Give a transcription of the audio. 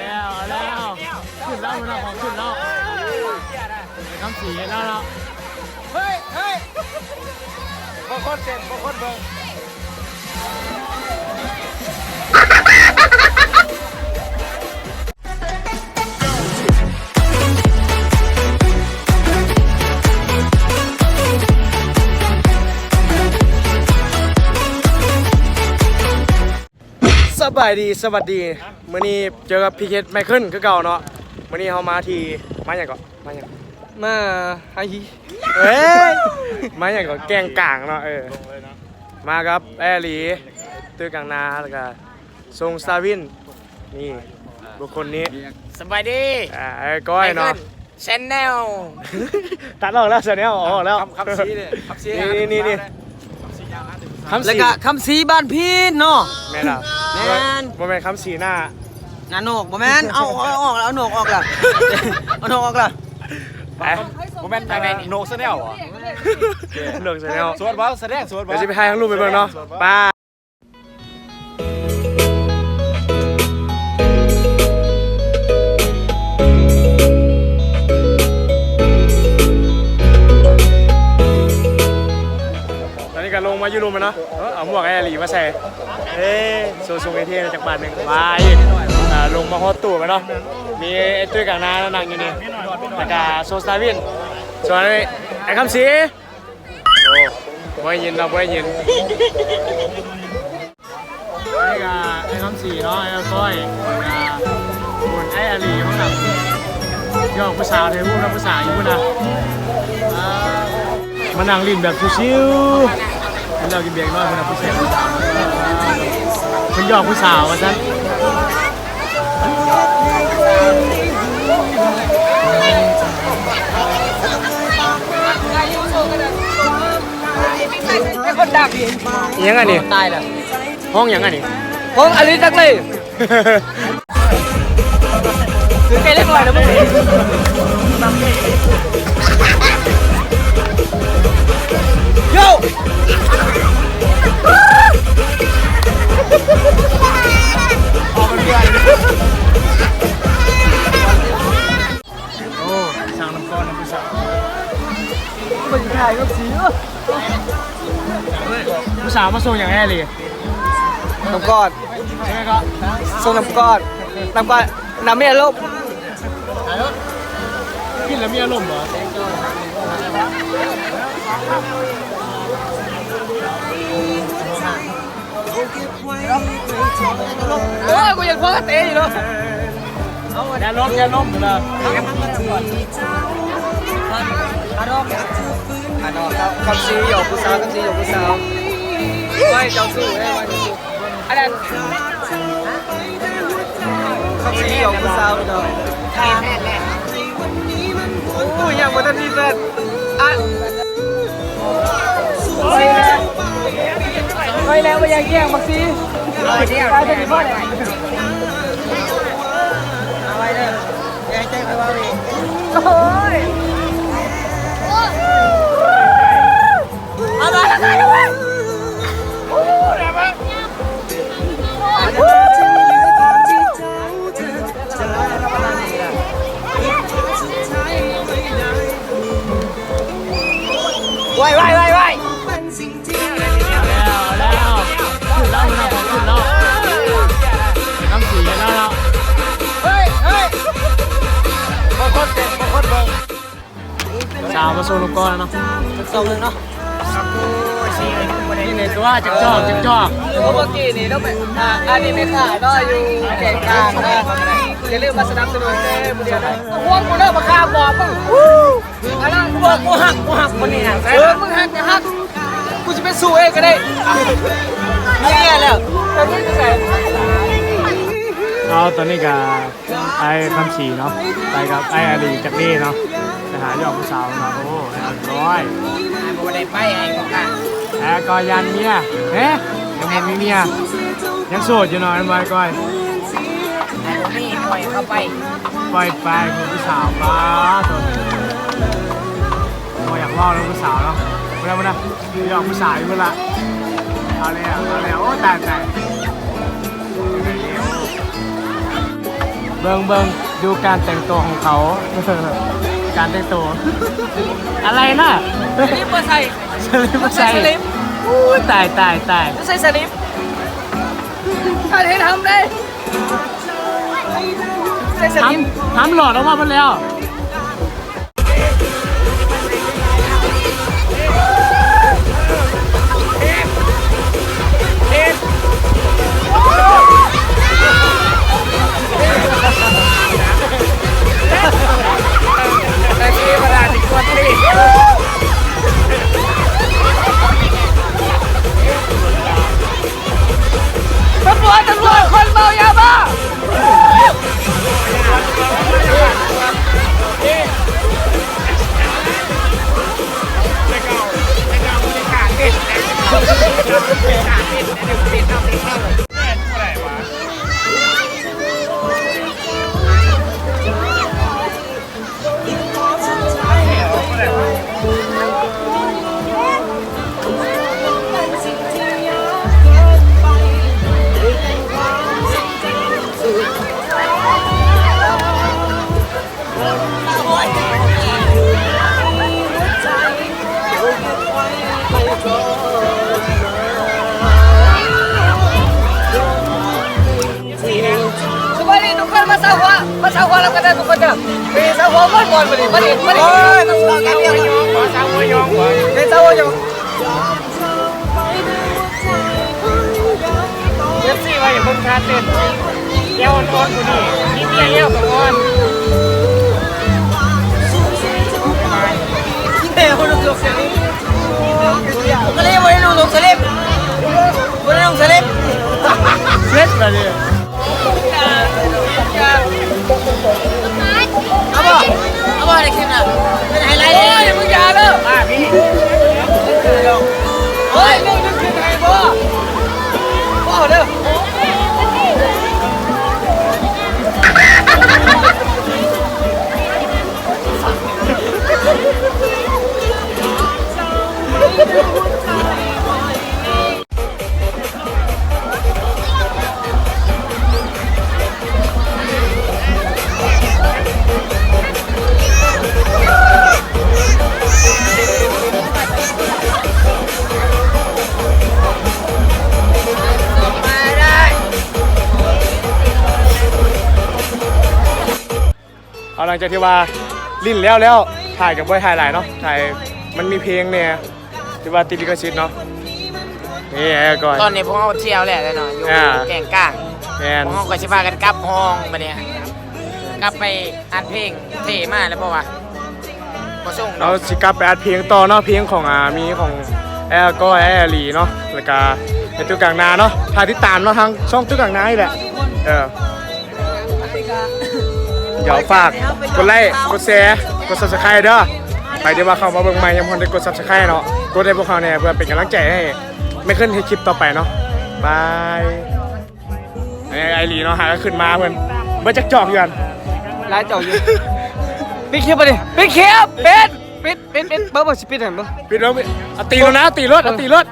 แล้วเอาแล้วขึ้นแล้วมันเอาของขึ้นแล้วไอ้คำสีแล้วเนาะเฮ้ยเฮ้ยบางคนเจ็บบางคนเบิ่ง บายดีสวัสดีมื้อนี้เจอกับพี่เคสไมเคิลคือเก่าเนาะมื้อนี้เฮามาที่มาหยังก่อนมาหยังมาไอ้เอ้ยมาหยังก่อนแกงกลางเนาะเออมาครับแอร์หลีตื้อกลางนาแล้วก็ทรงสตาร์วินนี่บุคคลนี้สบายดีอ่าไอ้ก้อยเนาะชแนลตัดออกแล้วเสียแนวออกแล้วคำซีเนี่ยคำซีนี่นี่นี่ คำแล้วสีก็คำซีบ้านพี่เนาะ แม่นล่ะแม่น บ่แม่นคำสีหน้านาโหนกบ่แม่นเอาเอาออกแล้วเอาโหนกออกแล้วเอาโหนกออกแล้วไปผมเป็นยังไงโนสแนลเหรอเลือกเสียแนวสวดบ่แสดงสวดบ่เดี๋ยวจะไปถ่ายทั้งรูปไปเบิ่งเนาะไป้ งมาอยู่รูมแล้วเนาะเออเอาหมวกไอ้หลีมาใส่เอ้สูสูงไอเท่จากบ้านหนึ่งไปอ่าลงมาฮอตตู้ไปเนาะมีไอ้ตุ้ยกลางนานั่งอยู่นี่แล้วก็โซสตาร์วินส่วนไอ้ไอ้คำศรีโอ้ไม่ยินเราไม่ยินนี่ก็ไอ้คำสีเนาะไอ้ก้อยอ่าบุญไอ้อาลีเขาแบบย่องผู้สาวเทพูดกับผู้สาวอยู่พูดนะอ่ามานั่งลินแบบชิวๆมัน เรากินเบียร์น้อยมันเอาผู้สาวมันย่องผู้สาวว่าซั่นอิหยังไงนี่ตายแล้วห้องอิหยังไงนี่ผมอลิสักเลยถือไก่เล็กหน่อยนะมึงโย่ สาวมาส่งอย่างแอร์เลยน้ำก้อนใช่ไหมก็ส่งน้ำก้อนน้ำก้อนน้ำไม่ลบกินแล้วมีอารมณ์เหรอโอ้ยกูยังพ่อเตะอยู่เนาะอย่าล้มอย่าล้มเลยอาดอกอาดอกครับคำซีหยอกผู้สาวคำซีหยอกผู้สาว ไม่เจ้าสู้เอ้ไม่เจ้าสู้อันนั้นคำซีหยอกผู้สาวเนาะโอ้ยยังไม่ทันที่เสร็จอะไปแล้วไปแล้วไปยังแย่งบักซีไปจะมีพ่อไหนเอาไปเลยแย่งใจไปว่าพี่โอ้ยเอามาทำไม สาวมาส่งลูกก้อนแล้วเนาะสองหนึ่งเนาะนี่ในตัวจักจอกจักจอกเมื่อกี้นี่ต้องไปอ่าอันนี้ไม่ขาดก็อยู่แก่กลางนะอย่าลืมมาสนับสนุนเต้มือเดียวนะพวกกูเลิกมาฆ่าบอกมึงอะไรกูบอกกูหักกูหักคนนี้หักเออมึงหักจะหักกูจะไปสู้เองก็ได้เนี่ยแล้วแต่นี่จะใส่เอาตอนนี้กับไอ้คำสีเนาะไปกับไอ้อาลีจากนี่เนาะไป หาหยอกผู้สาวเนาะโอ้เรียบร้อยบ่ได้ไปไอ้ของข้าแอ้ก้อยยันเมียเฮ้ยังไม่มีเมียยังโสดอยู่เนาะไอ้บอยก้อยนี่ปล่อยเข้าไปปล่อยไปของผู้สาวป้าตัวโอ้อยากเล่าเรื่องผู้สาวเนาะมาแล้วมาแล้วหยอกผู้สาวอยู่เมื่อละเอาเลยอะเอาเลยอะโอ้ตายตายเบิ่บิ่งเบิ่งดูการแต่งตัวของเขา การแต่งตัวอะไรน่ะสลิปมาใส่สลิปใส่ใส่สลิปอู้ตายตายตายใส่สลิปถ้าเห็นทำได้ใส่สทลิปำทำหลอดออกมาหมดแล้ว มาสาวหัวแล้วกันนะทุกคนเด้อมีสาวหัวบอลบอลมาดิมาดิมาดิต้องสาวกันเดียวสาวหัวยองเป็นสาวหัวยองเอฟซีว่อย่าเพิ่งคาเต้นเอวอ่อนๆกูนี่นี่เมียเยี่ยวกับอ่อน หลังจากที่ว่าลิ้นแล้วแล้วถ่ายกับบอยถ่ายหลายเนาะถ่ายมันมีเพลงเนี่ยที่ว่าติดลิขสิทธิ์เนาะนี่ไอ้ก่อน ตอนนี้พวกเราเที่ยวแหละแน่นอนอยู่อ่า แก่งก้างแมนพวกเราก็สิพากันกลับห้องบัดเนี้ยกลับไปอัดเพลงเท่มากแล้วบ่วะบ่ส่งเราเนาะสิกลับไปอัดเพลงต่อเนาะเพลงของอ่ามีของแอร์ก็แอร์ลีเนาะแล้วก็ในตัวกลางนาเนาะถ่ายติดตามเนาะทางช่องตัวกลางนานี่แหละเออเดี๋ยวฝากกดไลค์กดแชร์กด subscribe เด้อไปเดี๋ยวว่าเข้ามาเบิ่งใหม่ยังพอได้กด subscribe เนาะกดให้พวกเขาเนี่ยเพื่อเป็นกำลังใจให้ไม่ขึ้นให้คลิปต่อไปเนาะบายไอ้ไอลีเนาะหาก็ขึ้นมาเพื่อนเบิ่งจักจอกอยู่กันร้านเจ้าอยู่ปิดคลิปบ่ดิปิดคลิปปิดปิดปิดปิดเบิ่งบ่สิปิดให้เบิ่งปิดแล้วปิดเอาตีรถนะตีรถเอาตีรถ